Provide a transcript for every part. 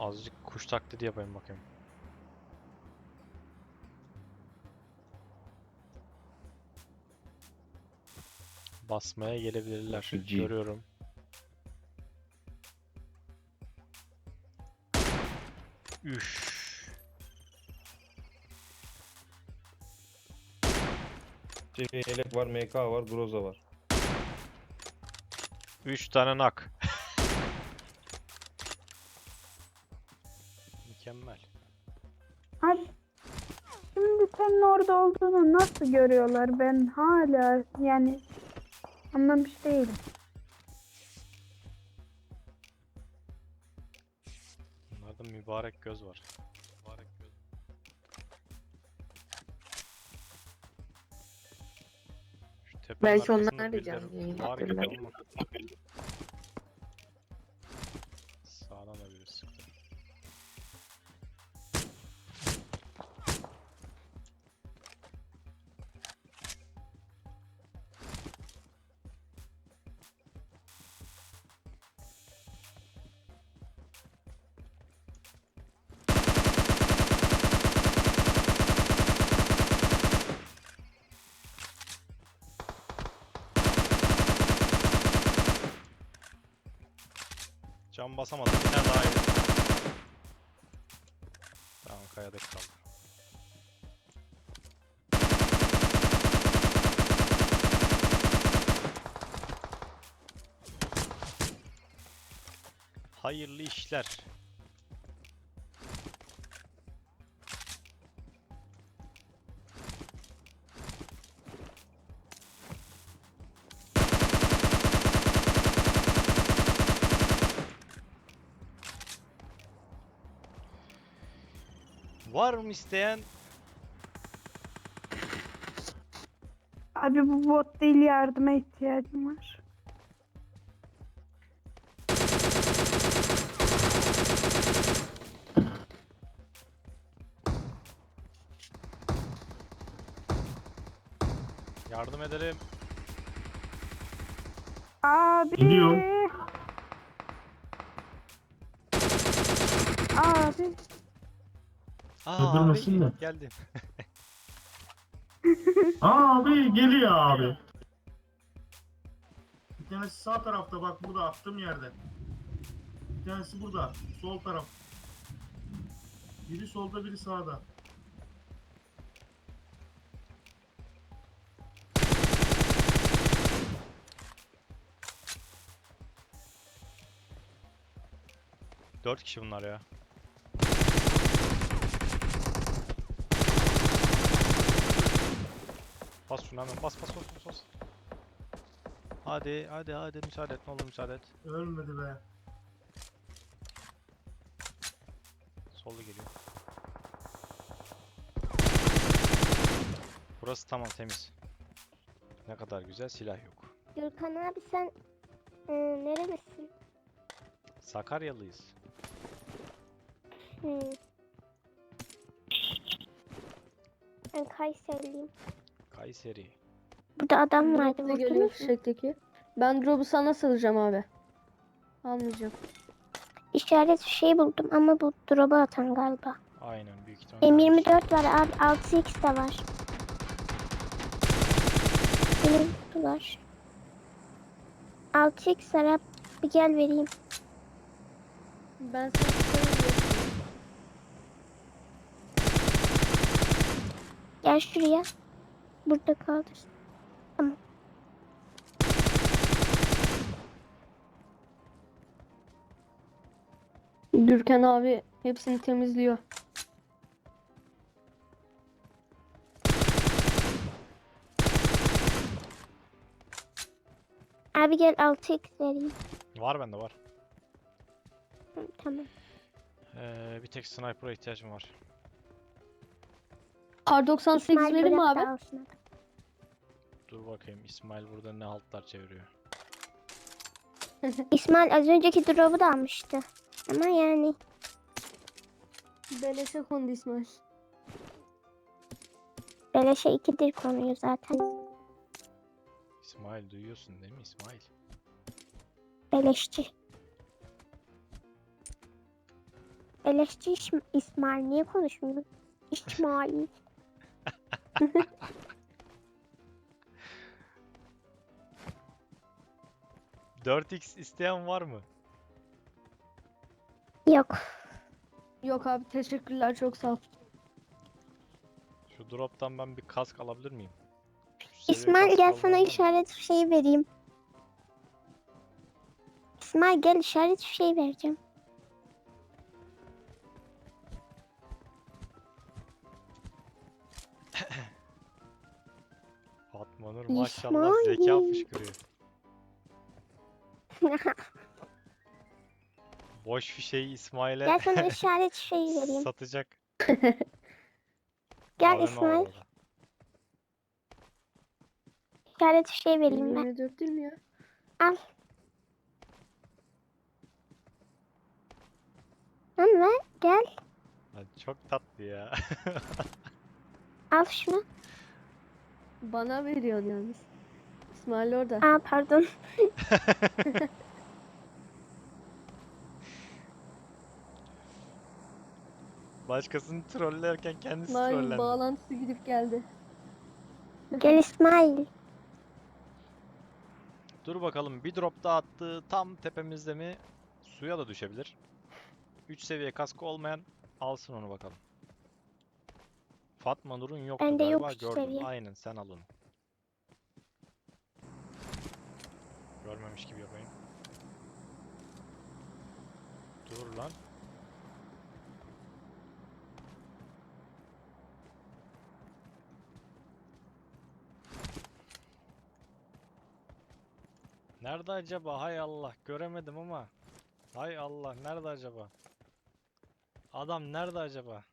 Azıcık kuş taklidi yapayım bakayım. Basmaya gelebilirler. Bakıcı. Görüyorum. Üş. Yelek var, MK var, Groza var. Üç tane nak. Mükemmel. Abi şimdi senin orada olduğunu nasıl görüyorlar? Ben hala yani anlamış değilim. Bunlarda mübarek göz var. Mübarek göz. Şu tepenin Belki onlar arkasında arayacağım birileri var gibi ama. Cam basamadım. Tane daha yedim. Tamam kayadaki kaldı. Hayırlı işler. Var mı isteyen? Abi bu bot değil yardıma ihtiyacım var. Yardım ederim. Abi. Gidiyor. Abi. Aa, Öldürmesin abi, de. Geldim. Abi geliyor abi. Bir tanesi sağ tarafta bak burada attığım yerde. Bir tanesi burada sol taraf. Biri solda biri sağda. Dört kişi bunlar ya. Bas şunu hemen bas bas bas bas bas. Hadi hadi hadi müsaade et ne olur müsaade et. Ölmedi be. Solda geliyor. Burası tamam temiz. Ne kadar güzel silah yok. Gürkan abi sen e, nerelisin? Sakaryalıyız. Hmm. Ben Kayseriliyim. Kayseri. Burada adam vardı vurdunuz mu? fişekteki. Ben drop'u sana salacağım abi. Almayacağım. İşaret şey buldum ama bu drop'a atan galiba. Aynen büyük ihtimalle. M24 var abi 6x de var. Beni tuttular. 6x var abi. Bir gel vereyim. Ben sana tutarım. Gel şuraya. Burada kaldır. Gürkan abi hepsini temizliyor. Abi gel 6x vereyim. Var bende var. Hı, Tamam. Ee, bir tek sniper'a ihtiyacım var. Kar 98 İsmail verir mi bırak abi? alsın adam. Dur bakayım İsmail burada ne haltlar çeviriyor. İsmail az önceki drop'u da almıştı. Ama yani Beleşe kondu İsmail. beleşe ikidir konuyor zaten. İsmail duyuyorsun değil mi İsmail? Beleşçi. Beleşçi İsm- İsmail niye konuşmuyor? İsmail. 4x isteyen var mı? Yok. Yok abi teşekkürler çok sağ ol. Şu drop'tan ben bir kask alabilir miyim? İsmail kask gel almam sana mı? işaret şeyi vereyim. İsmail gel işaret şey vereceğim. Fatma Nur maşallah zeka İsmail. fışkırıyor. Boş fişeği İsmail'e gel sana işaret şeyi vereyim. satacak. Gel var İsmail. orada. İşaret şey vereyim ben. 24 değil mi ya? Al. Lan ver gel. Lan çok tatlı ya. Al şunu. Bana veriyorsun yalnız. İsmail orada. Aa pardon. Başkasını trollerken kendisi İsmail trollendi. bağlantısı gidip geldi. Gel İsmail. Dur bakalım bir drop daha attı tam tepemizde mi? Suya da düşebilir. 3 seviye kaskı olmayan alsın onu bakalım. Fatma Nur'un yoktu Bende yok galiba üç gördüm. seviye. Aynen sen al onu. Görmemiş gibi yapayım. Dur lan. Nerede acaba? Hay Allah göremedim ama. Hay Allah nerede acaba? Adam nerede acaba?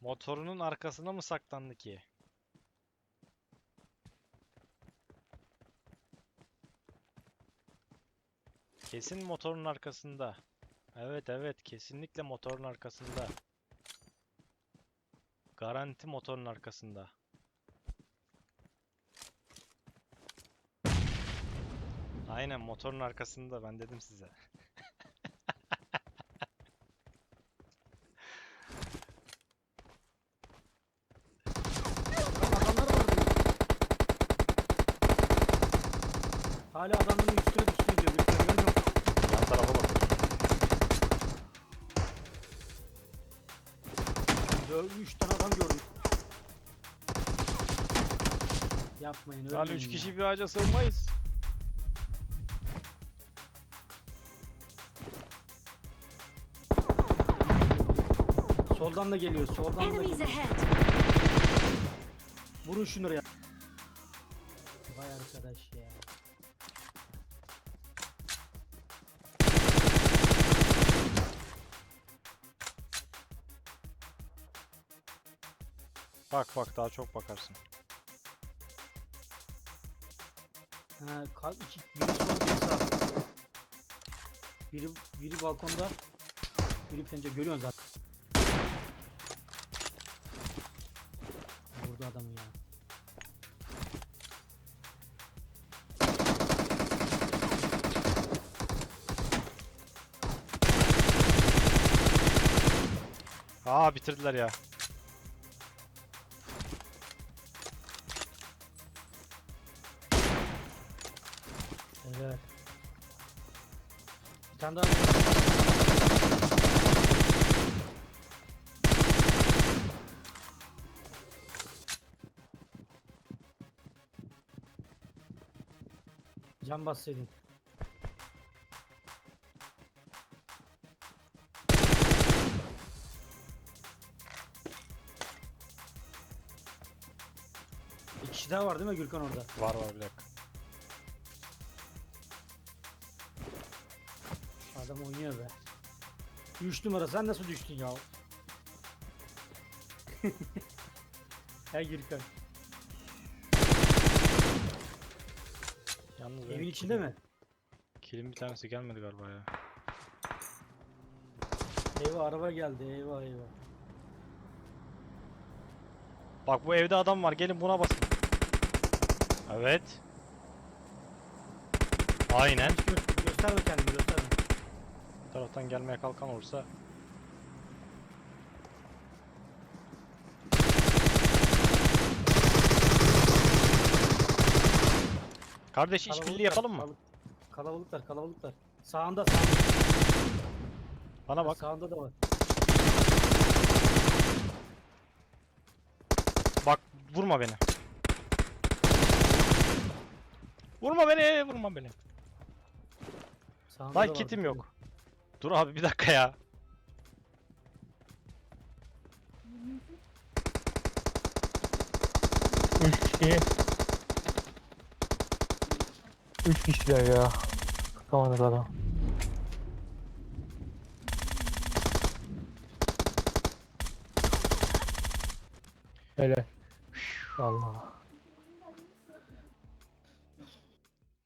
Motorunun arkasına mı saklandı ki? Kesin motorun arkasında. Evet evet kesinlikle motorun arkasında. Garanti motorun arkasında. Aynen motorun arkasında ben dedim size. Hala adamların üstüne Yapmayın öyle. Lan 3 kişi bir ağaca sığmayız. Soldan da geliyor. Soldan da Enemies geliyor. ahead! Vurun şunları ya. Vay arkadaş ya. Bak bak daha çok bakarsın. Ha, kalk iki, biri sol biri. Biri, balkonda. Biri pencere görüyorsun zaten. Vurdu adamı ya. Aa bitirdiler ya. Evet. Bir tane daha. Can bassaydın. Bir kişi daha var değil mi Gürkan orada? Var var bir dakika. Adam oynuyor be. 3 numara sen nasıl düştün ya? Hey Gürkan. Yalnız benim Evin içinde kilim- mi? Kilim bir tanesi gelmedi galiba ya. Eyvah araba geldi eyvah eyvah. Bak bu evde adam var gelin buna basın. Evet. Aynen. Gö- göster- Gösterme kendini gösterme. Taraftan gelmeye kalkan olursa Kardeş işbirliği yapalım mı? kalabalık- Kalabalıklar kalabalıklar. Sağında sağında. Bana bak. Sağında da var. Bak vurma beni. Vurma beni, vurma beni. Sağında da Lan var, kitim yok. Dur abi bir dakika ya. Üç kişi. Üç kişiler ya. Tutamadık adam. Hele. Allah.